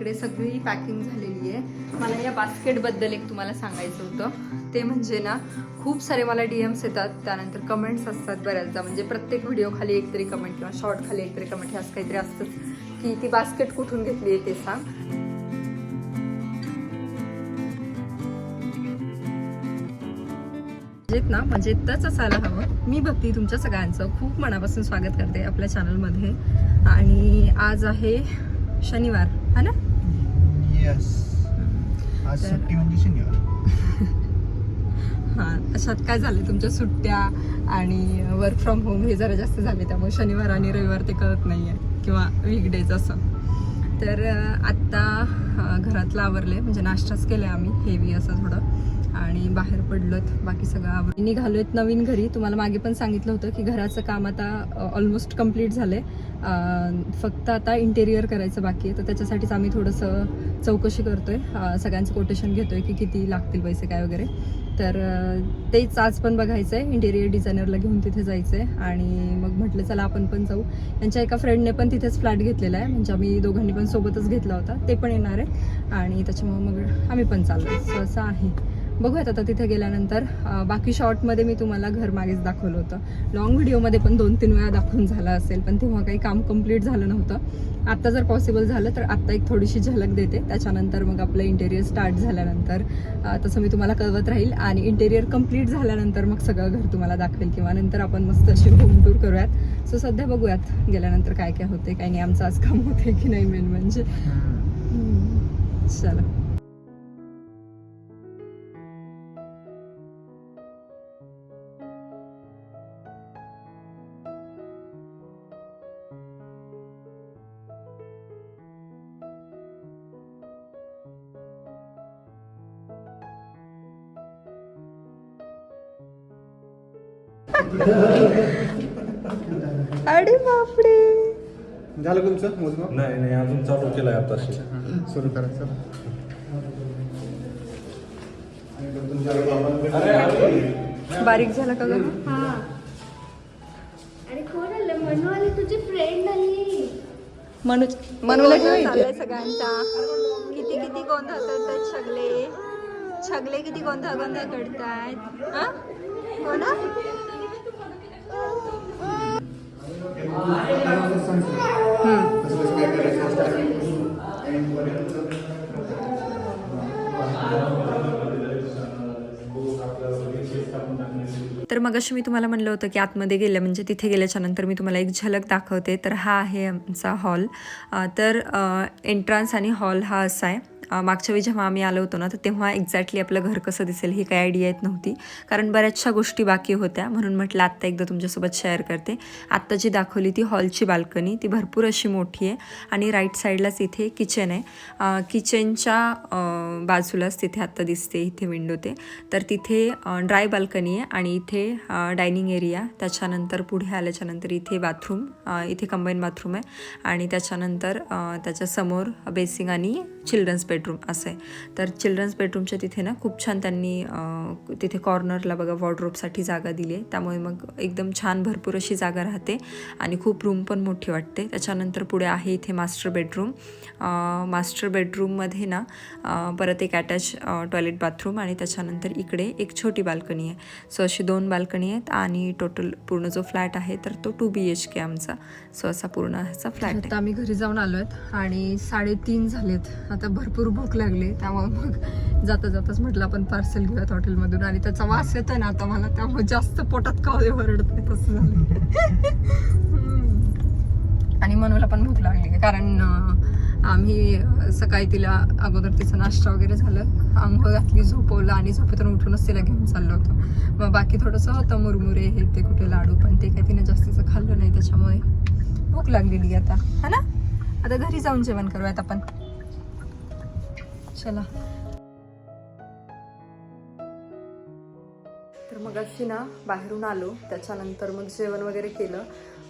इकडे सगळी पॅकिंग झालेली आहे. मला या बास्केटबद्दल एक तुम्हाला सांगायचं होतं. ते म्हणजे ना खूप सारे मला डी एम्स येतात. त्यानंतर कमेंट्स असतात बऱ्याचदा. म्हणजे प्रत्येक व्हिडिओ खाली एक तरी कमेंट किंवा शॉर्ट खाली एक तरी कमेंट हे असं काहीतरी असतंच की ती बास्केट कुठून घेतली आहे ते सांग. म्हणजे ना असायला हवं. मी भक्ती तुमच्या सगळ्यांचं खूप मनापासून स्वागत करते आपल्या चॅनलमध्ये आणि आज आहे शनिवार है ना? येस आज तर- सुट्टी म्हणजे शनिवार. हां अशात काय झाले तुमच्या सुट्ट्या आणि वर्क फ्रॉम होम हे जरा जास्त झाले त्यामुळे शनिवार आणि रविवार ते कळत नाही आहे किंवा वीकडेज असं. तर अं, आत्ता अं, घरातलं आवरले म्हणजे नाश्ताच केला आम्ही हेवी असं थोडं. आणि बाहेर पडलोत. बाकी सगळं आवर निघालोत नवीन घरी. तुम्हाला मागे पण सांगितलं होतं की घराचं काम आता ऑलमोस्ट कंप्लीट झालंय. फक्त आता इंटेरियर करायचं बाकी आहे. तर त्याच्यासाठीच आम्ही थोडंसं चौकशी करतोय. सगळ्यांचं कोटेशन घेतोय की किती लागतील पैसे काय वगैरे. तर तेच आज पण बघायचं आहे इंटेरियर डिझायनरला घेऊन तिथे जायचं आहे आणि मग म्हटलं चला आपण पण जाऊ. यांच्या एका फ्रेंडने पण तिथेच फ्लॅट घेतलेला आहे. म्हणजे आम्ही दोघांनी पण सोबतच घेतला होता. ते पण येणार आहे. आणि त्याच्यामुळे मग आम्ही पण चाललो असं असं आहे. बघूयात आता तिथे गेल्यानंतर. बाकी शॉर्टमध्ये मी तुम्हाला घर मागेच दाखवलं होतं. लॉंग व्हिडिओमध्ये पण दोन तीन वेळा दाखवून झालं असेल पण तेव्हा काही काम कंप्लीट झालं नव्हतं. आत्ता जर पॉसिबल झालं तर आत्ता एक थोडीशी झलक देते. त्याच्यानंतर मग आपलं इंटेरियर स्टार्ट झाल्यानंतर तसं मी तुम्हाला कळवत राहील. आणि इंटेरियर कंप्लीट झाल्यानंतर मग सगळं घर तुम्हाला दाखवेल किंवा नंतर आपण मस्त अशी होम टूर करूयात. सो सध्या बघूयात गेल्यानंतर काय काय होते काय नाही आमचं आज काम होते की नाही मेन म्हणजे. चला. अरे बापरे. झालं तुमचं मोजमाप? नाही नाही अजून चालू केलाय आताशी सुरू करायचं बारीक झाला का गं? हा. अरे कोण आलं? मनू आली तुझी फ्रेंड आली. मनू मनूला घेऊन चाललंय सगळ्यांचा. किती किती गोंधळ करतात छगले छगले किती गोंधळ गोंधळ करतायत. हा? हो ना? हम्म. तर मग अशी मी तुम्हाला म्हणलं होतं की आतमध्ये गेलं म्हणजे तिथे गेल्याच्यानंतर मी तुम्हाला एक झलक दाखवते. तर हा आहे आमचा हॉल. तर एंट्रन्स आणि हॉल हा असा आहे. मागच्या वेळी जेव्हा आम्ही आलो होतो ना तर तेव्हा एक्झॅक्टली आपलं घर कसं दिसेल ही काही आयडिया येत नव्हती. कारण बऱ्याचशा गोष्टी बाकी होत्या. म्हणून म्हटलं आत्ता एकदा तुमच्यासोबत शेअर करते. आत्ता जी दाखवली ती हॉलची बाल्कनी ती भरपूर अशी मोठी आहे. आणि राईट साईडलाच इथे किचन आहे. किचनच्या बाजूलाच तिथे आत्ता दिसते इथे विंडो ते. तर तिथे ड्राय बाल्कनी आहे आणि इथे डायनिंग एरिया त्याच्यानंतर पुढे आल्याच्यानंतर इथे बाथरूम इथे कंबाईन बाथरूम आहे. आणि त्याच्यानंतर त्याच्यासमोर बेसिंग आणि चिल्ड्रन्स बेड बेडरूम असं. आहे तर चिल्ड्रन्स बेडरूमच्या तिथे ना खूप छान त्यांनी तिथे कॉर्नरला बघा वॉर्ड्रोबसाठी जागा दिली आहे. त्यामुळे मग एकदम छान भरपूर अशी जागा राहते आणि खूप रूम पण मोठी वाटते. त्याच्यानंतर पुढे आहे इथे मास्टर बेडरूम मास्टर बेडरूममध्ये ना परत एक अटॅच टॉयलेट बाथरूम आणि त्याच्यानंतर इकडे एक छोटी बाल्कनी आहे. सो अशी दोन बाल्कनी आहेत आणि टोटल पूर्ण जो फ्लॅट आहे तर तो टू बी एच के आमचा. सो असा पूर्ण ह्याचा फ्लॅट आता आम्ही घरी जाऊन आलोत आणि साडेतीन झालेत. आता भरपूर भूक लागली त्यामुळे मग जाता जाताच म्हटलं आपण पार्सल घेऊयात हॉटेलमधून आणि त्याचा वास येतोय ना आता मला त्यामुळे जास्त पोटात का वरडत नाही तसं झालं आणि मनूला पण भूक लागली. कारण आम्ही सकाळी तिला अगोदर तिचा नाश्ता वगैरे झालं. आंघोळ घातली झोपवलं आणि झोपेतून उठूनच तिला घेऊन चाललो होतो. मग बाकी थोडंसं होतं मुरमुरे हे ते कुठे लाडू पण ते काही तिने जास्तीचं खाल्लं नाही त्याच्यामुळे भूक लागलेली आता. है ना? आता घरी जाऊन जेवण करूयात आपण. चला. तर मग अशी ना बाहेरून आलो त्याच्यानंतर मग जेवण वगैरे केलं.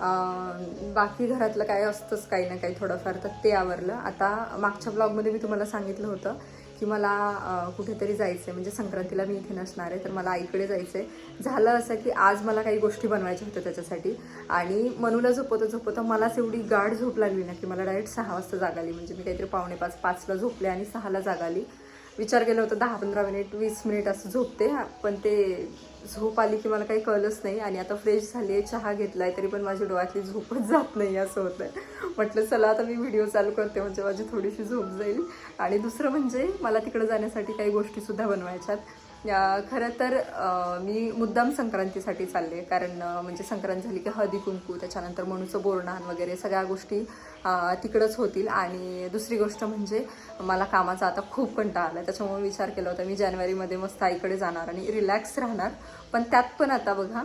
अं, बाकी घरातलं काय असतंच काही ना काही थोडंफार तर ते आवरलं. आता मागच्या ब्लॉगमध्ये मी तुम्हाला सांगितलं होतं की मला कुठेतरी जायचं आहे म्हणजे संक्रांतीला मी इथे नसणार आहे तर मला आईकडे जायचं आहे झालं असं की आज मला काही गोष्टी बनवायच्या होत्या त्याच्यासाठी. आणि मनूला झोपवता झोपवता मलाच एवढी गाढ झोप लागली ना की मला डायरेक्ट सहा वाजता जागाली म्हणजे मी काहीतरी पावणे पाच पाचला झोपले आणि सहाला जागाली आली. विचार केला होता दहा पंधरा मिनिट वीस मिनिट असं झोपते पण ते झोप आली की मला काही कळलंच नाही. आणि आता फ्रेश झाली आहे चहा घेतला आहे तरी पण माझ्या डोळ्यातली झोपच जात नाही असं होतं आहे म्हटलं चला आता मी व्हिडिओ चालू करते म्हणजे माझी थोडीशी झोप जाईल. आणि दुसरं म्हणजे मला तिकडं जाण्यासाठी काही गोष्टीसुद्धा बनवायच्यात. खरं तर मी मुद्दाम संक्रांतीसाठी चालले. कारण म्हणजे संक्रांत झाली की हळदी कुंकू त्याच्यानंतर मणूचं बोरणान वगैरे सगळ्या गोष्टी तिकडंच होतील. आणि दुसरी गोष्ट म्हणजे मला कामाचा आता खूप कंटाळा आला त्याच्यामुळे विचार केला होता मी जानेवारीमध्ये मस्त आईकडे जाणार आणि रिलॅक्स राहणार. पण त्यात पण आता बघा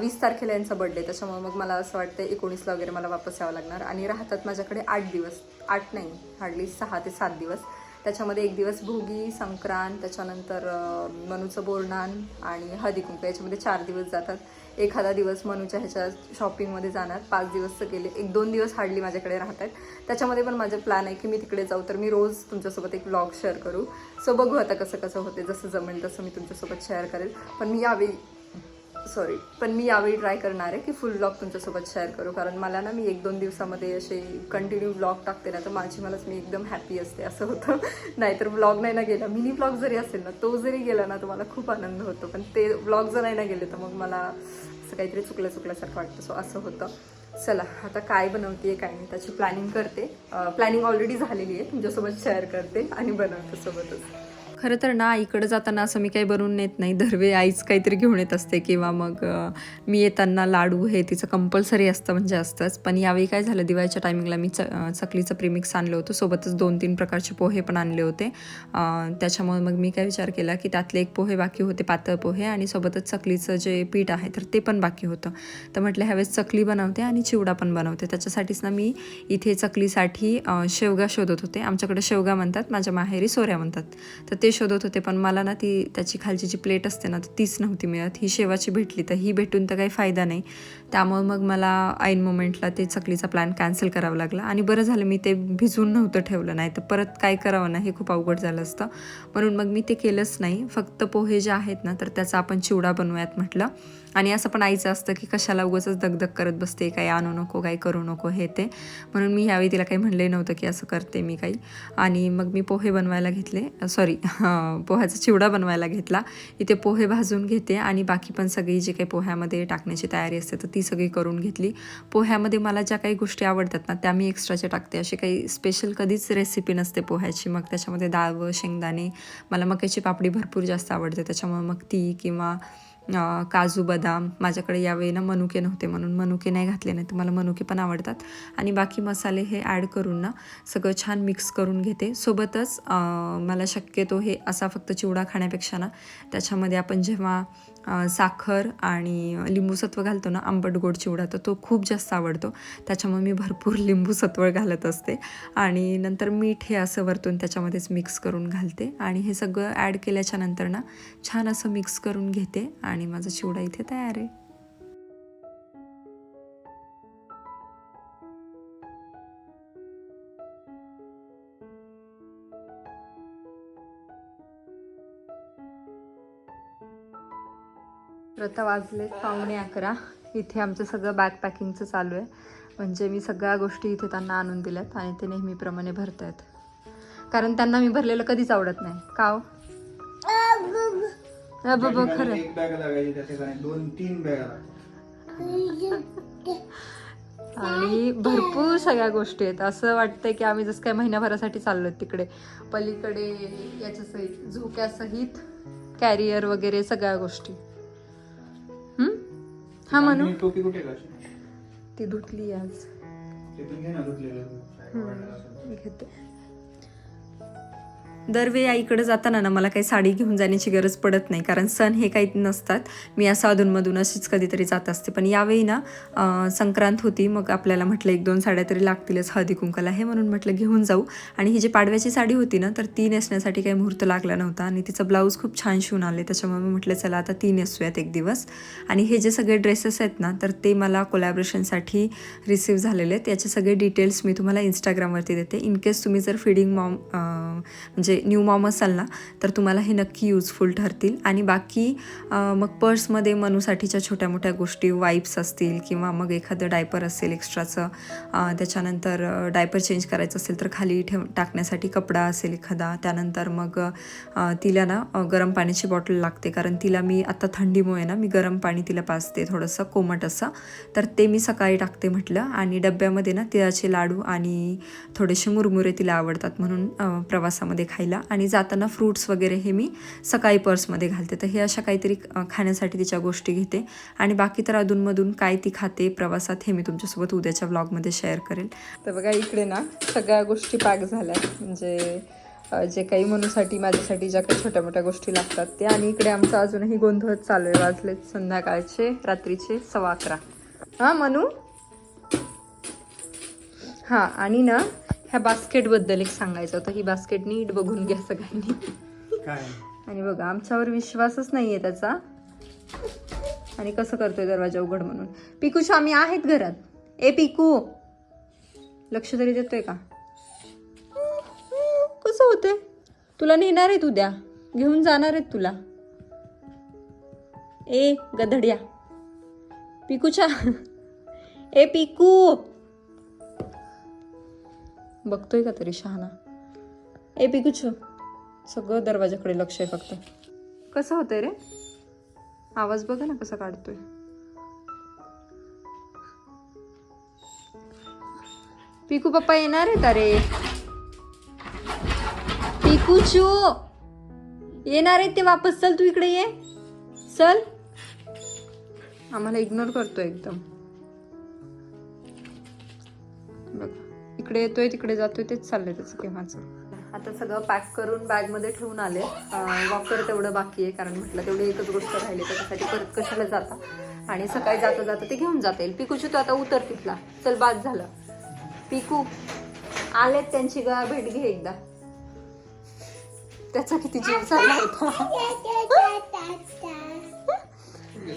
वीस तारखेला यांचा बड्डे त्याच्यामुळे मग मला असं वाटतं एकोणीसला वगैरे मला वापस यावं लागणार. आणि राहतात माझ्याकडे आठ दिवस. आठ नाही हार्डली सहा ते सात दिवस. त्याच्यामध्ये एक दिवस भोगी संक्रांत त्याच्यानंतर मनूचं बोरणान आणि हळदी कुंकू. याच्यामध्ये चार दिवस जातात. एखादा दिवस मनूच्या ह्याच्या शॉपिंगमध्ये जाणार. पाच दिवस तर गेले. एक दोन दिवस हार्डली माझ्याकडे राहत आहेत त्याच्यामध्ये पण माझं प्लॅन आहे की मी तिकडे जाऊ. तर मी रोज तुमच्यासोबत एक ब्लॉग शेअर करू. सो बघू आता कसं कसं होते. जसं जमेल तसं मी तुमच्यासोबत शेअर करेल. पण मी यावेळी सॉरी पण मी यावेळी ट्राय करणार आहे की फुल ब्लॉग तुमच्यासोबत शेअर करू. कारण मला ना मी एक दोन दिवसामध्ये असे कंटिन्यू ब्लॉग टाकते ना तर माझी मलाच मी एकदम हॅपी असते असं होतं. नाहीतर ब्लॉग नाही ना गेला. मिनी ब्लॉग जरी असेल ना तो जरी गेला ना तर मला खूप आनंद होतो. पण ते ब्लॉग जर नाही ना गेले तर मग मला असं काहीतरी चुकल्या चुकल्यासारखं वाटतं. सो असं होतं. चला आता काय बनवते काय नाही त्याची प्लॅनिंग करते. प्लॅनिंग ऑलरेडी झालेली आहे. तुमच्यासोबत शेअर करते आणि बनवते सोबतच. खरं तर ना इकडं जाताना असं मी काही बनवून नेत नाही. दरवे आईच काहीतरी घेऊन येत असते किंवा मग मी येताना लाडू हे तिचं कंपल्सरी असतं म्हणजे असतंच. पण यावेळी काय झालं दिवाळीच्या टायमिंगला मी च चकलीचं प्रिमिक्स आणलं होतं. सोबतच दोन तीन प्रकारचे पोहे पण आणले होते. त्याच्यामुळे मग मी काय विचार केला की त्यातले एक पोहे बाकी होते पातळ पोहे आणि सोबतच चकलीचं जे पीठ आहे तर ते पण बाकी होतं. तर म्हटलं ह्यावेळेस चकली बनवते आणि चिवडा पण बनवते. त्याच्यासाठीच ना मी इथे चकलीसाठी शेवगा शोधत होते. आमच्याकडे शेवगा म्हणतात माझ्या माहेरी सोऱ्या म्हणतात. तर ते शोधत होते पण मला ना ती त्याची खालची जी प्लेट असते ना तर तीच नव्हती मिळत. ही शेवाची भेटली तर ही भेटून तर काही फायदा नाही. त्यामुळे मग मला ऐन मोमेंटला ते चकलीचा प्लॅन कॅन्सल करावा लागला. आणि बरं झालं मी ते भिजून नव्हतं ठेवलं नाही तर परत काय करावं ना हे खूप अवघड झालं असतं. म्हणून मग मी ते केलंच नाही. फक्त पोहे जे आहेत ना तर त्याचा आपण चिवडा बनवूयात म्हटलं. आणि असं पण आईचं असतं की कशाला उगाचच दगदग करत बसते काही आणू नको काही करू नको हे ते. म्हणून मी यावेळी तिला काही म्हणले नव्हतं की असं करते मी काही. आणि मग मी पोहे बनवायला घेतले. सॉरी पोह्याचा चिवडा बनवायला घेतला. इथे पोहे भाजून घेते आणि बाकी पण सगळी जी काही पोह्यामध्ये टाकण्याची तयारी असते तर ती सगळी करून घेतली. पोह्यामध्ये मला ज्या काही गोष्टी आवडतात ना त्या मी एक्स्ट्राच्या टाकते. अशी काही स्पेशल कधीच रेसिपी नसते पोह्याची. मग त्याच्यामध्ये डाळ व शेंगदाणे. मला मक्याची पापडी भरपूर जास्त आवडते. त्याच्यामुळे मग ती किंवा काजू बदाम माझ्याकडे यावेळी ना मनुके नव्हते म्हणून मनुके नाही घातले नाही तर मला मनुके पण आवडतात. आणि बाकी मसाले हे ॲड करून ना सगळं छान मिक्स करून घेते. सोबतच मला शक्यतो हे असा फक्त चिवडा खाण्यापेक्षा ना त्याच्यामध्ये आपण जेव्हा साखर आणि लिंबू सत्व घालतो ना आंबट गोड चिवडा तर तो खूप जास्त आवडतो. त्याच्यामुळे मी भरपूर लिंबू सत्व घालत असते. आणि नंतर मीठ हे असं वरतून त्याच्यामध्येच मिक्स करून घालते. आणि हे सगळं ॲड केल्याच्यानंतर ना छान असं मिक्स करून घेते आणि माझा चिवडा इथे तयार आहे. आता वाजले पावणे अकरा. इथे आमचं सगळं बॅग पॅकिंगचं चालू आहे. म्हणजे मी सगळ्या गोष्टी इथे त्यांना आणून दिल्यात आणि ते नेहमीप्रमाणे भरतायत. कारण त्यांना मी भरलेलं कधीच आवडत नाही. का हो? बाबा खरं आणि भरपूर सगळ्या गोष्टी आहेत. असं वाटतंय की आम्ही जसं काय महिन्याभरासाठी चाललो तिकडे. पलीकडे याच्यासहित झोक्यासहित कॅरियर वगैरे सगळ्या गोष्टी? हा म्हणू? टोपी कुठे ती धुतली आज. घेते. दरवेळी आईकडे जाताना ना मला काही साडी घेऊन जाण्याची गरज पडत नाही कारण सण हे काही नसतात. मी असं अधूनमधून अशीच कधीतरी जात असते. पण यावेळी ना संक्रांत होती मग आपल्याला म्हटलं एक दोन साड्या तरी लागतीलच हळदी कुंकाला हे म्हणून म्हटलं घेऊन जाऊ. आणि ही जी पाडव्याची साडी होती ना तर ती नेसण्यासाठी काही मुहूर्त लागला नव्हता आणि तिचं ब्लाऊज खूप छान शिवून आले. त्याच्यामुळे मी म्हटलं चला आता ती नेसूयात एक दिवस. आणि हे जे सगळे ड्रेसेस आहेत ना तर ते मला कोलॅबरेशनसाठी रिसीव झालेले आहेत. याचे सगळे डिटेल्स मी तुम्हाला इंस्टाग्रामवरती देते. इन केस तुम्ही जर फिडिंग मॉम म्हणजे म्हणजे न्यू मॉम असाल ना तर तुम्हाला हे नक्की युजफुल ठरतील. आणि बाकी मग पर्समध्ये मनूसाठीच्या छोट्या मोठ्या गोष्टी वाईप्स असतील किंवा मग एखादं डायपर असेल एक्स्ट्राचं त्याच्यानंतर डायपर चेंज करायचं असेल तर खाली ठेव टाकण्यासाठी कपडा असेल एखादा. त्यानंतर मग तिला ना गरम पाण्याची बॉटल लागते. कारण तिला मी आता थंडीमुळे ना मी गरम पाणी तिला पाजते थोडंसं कोमट असं. तर ते मी सकाळी टाकते म्हटलं. आणि डब्यामध्ये ना तिळाचे लाडू आणि थोडेसे मुरमुरे तिला आवडतात. म्हणून प्रवासामध्ये प्रवासामध्ये खायला आणि जाताना फ्रूट्स वगैरे हे मी सकाळी पर्समध्ये घालते. तर हे अशा काहीतरी खाण्यासाठी तिच्या गोष्टी घेते. आणि बाकी तर अधूनमधून काय ती खाते प्रवासात हे मी तुमच्यासोबत उद्याच्या ब्लॉगमध्ये शेअर करेल. तर बघा इकडे ना सगळ्या गोष्टी पॅक झाल्या. म्हणजे जे काही मनूसाठी माझ्यासाठी ज्या काही छोट्या मोठ्या गोष्टी लागतात ते. आणि इकडे आमचा अजूनही गोंधळ चालू आहे. वाजले संध्याकाळचे रात्रीचे सव्वा अकरा. हां मनू? हां आणि ना ह्या बास्केटबद्दल एक सांगायचं होतं. ही बास्केट नीट बघून घ्या सगळ्यांनी. काय? आणि बघा आमच्यावर विश्वासच नाही आहे त्याचा. आणि कसं करतोय दरवाजा उघड म्हणून. पिकूच्या आम्ही आहेत घरात. ए पिकू. लक्ष तरी देतोय का? कसं होतंय? तुला नेणार आहेत उद्या. घेऊन जाणार आहेत तुला. ए गधड्या. पिकूच्या. ए पिकू. बघतोय का तरी शहाणा. ए पिकूच सगळं दरवाजाकडे लक्ष आहे फक्त. कसं होतंय रे? आवाज बघा ना कसा काढतोय. पिकू पप्पा येणार आहेत अरे. पिकूचू येणार आहेत ते वापस. चल तू इकडे ये. चल. आम्हाला इग्नोर करतो एकदम. इकडे येतोय तिकडे जातोय तेच चाललंय त्याचं केव्हाचं आता सगळं पॅक करून बॅगमध्ये ठेवून आले. वॉकर तेवढं बाकी आहे कारण म्हटलं तेवढी एकच गोष्ट राहिली त्याच्यासाठी परत कशाला जाता? आणि सकाळी जाता जाता ते घेऊन जाता येईल. पिकूची तू आता उतर तिथला चल बाद झालं. पिकू आलेत त्यांची गा भेट घे एकदा. त्याचा किती जीव चालला होता.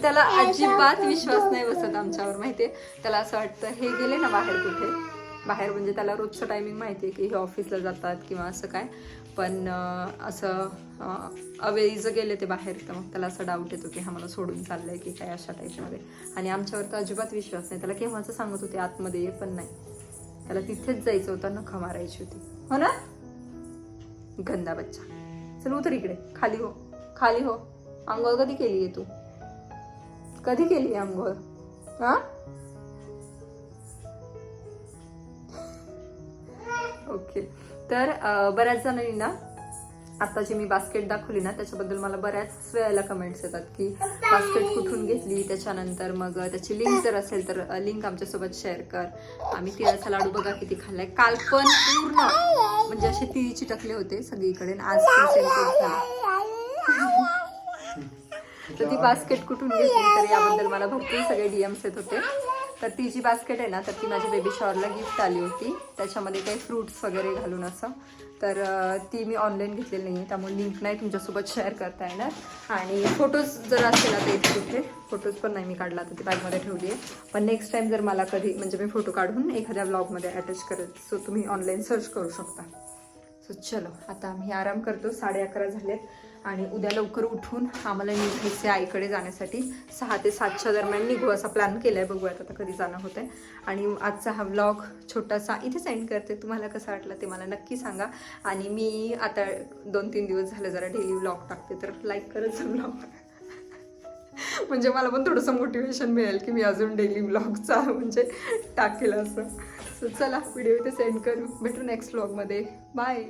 त्याला अजिबात विश्वास नाही बसत आमच्यावर माहितीये? त्याला असं वाटतं हे गेले ना बाहेर कुठे? बाहेर म्हणजे त्याला रोजचं टायमिंग माहिती आहे की हे ऑफिसला जातात किंवा असं काय. पण असं अवेळी गेले ते बाहेर तर मग त्याला असं डाऊट येतो की हा मला सोडून चाललंय की काय अशा टाईपमध्ये आणि आमच्यावर तर अजिबात विश्वास नाही. त्याला केव्हाचं सांगत होते आतमध्ये ये पण नाही. त्याला तिथेच जायचं होतं नखा मारायची होती. हो ना? गंदा बच्चा. चल उतर इकडे. खाली हो. खाली हो. आंघोळ कधी केली आहे तू? कधी केली आहे आंघोळ? हा? ओके तर बऱ्याच जणांनी ना आता जी मी बास्केट दाखवली ना त्याच्याबद्दल मला बऱ्याच वेळेला कमेंट्स येतात की बास्केट कुठून घेतली? त्याच्यानंतर मग त्याची लिंक जर असेल तर लिंक आमच्यासोबत शेअर कर. आम्ही तिळाचा लाडू बघा किती खाल्लाय. काल पण पूर्ण म्हणजे असे तिळीची टकले होते सगळीकडे आज तर ती बास्केट कुठून घेतली? तर याबद्दल मला भरपूर सगळे डीएम्स येत होते. तर ती जी बास्केट आहे ना तर ती माझ्या बेबी शॉवरला गिफ्ट आली होती. त्याच्यामध्ये काही फ्रुट्स वगैरे घालून असं. तर ती मी ऑनलाईन घेतलेली नाही आहे त्यामुळे लिंक नाही तुमच्यासोबत शेअर करता येणार. आणि फोटोज जर असेल आता इथे कुठे फोटोज पण नाही मी काढला तर ती बॅगमध्ये ठेवली आहे. पण नेक्स्ट टाईम जर मला कधी म्हणजे मी फोटो काढून एखाद्या ब्लॉगमध्ये अटॅच करेल सो तुम्ही ऑनलाईन सर्च करू शकता. सो चलो आता आम्ही आराम करतो. साडे अकरा झालेत. आणि उद्या लवकर उठून आम्हाला निघायचे आईकडे जाण्यासाठी सहा ते सातच्या दरम्यान निघू असा प्लॅन केला आहे बघूयात आता कधी जाणं होतं आहे आणि आजचा हा व्लॉग छोटासा इथे सेंड करते. तुम्हाला कसा वाटला ते मला नक्की सांगा. आणि मी आता दोन तीन दिवस झाले जरा डेली व्लॉग टाकते तर लाईक करत व्लॉग म्हणजे मला पण थोडंसं मोटिवेशन मिळेल की मी अजून डेली व्लॉगचा म्हणजे टाकेल असं. सो चला व्हिडिओ इथे सेंड करू. भेटू नेक्स्ट व्लॉगमध्ये बाय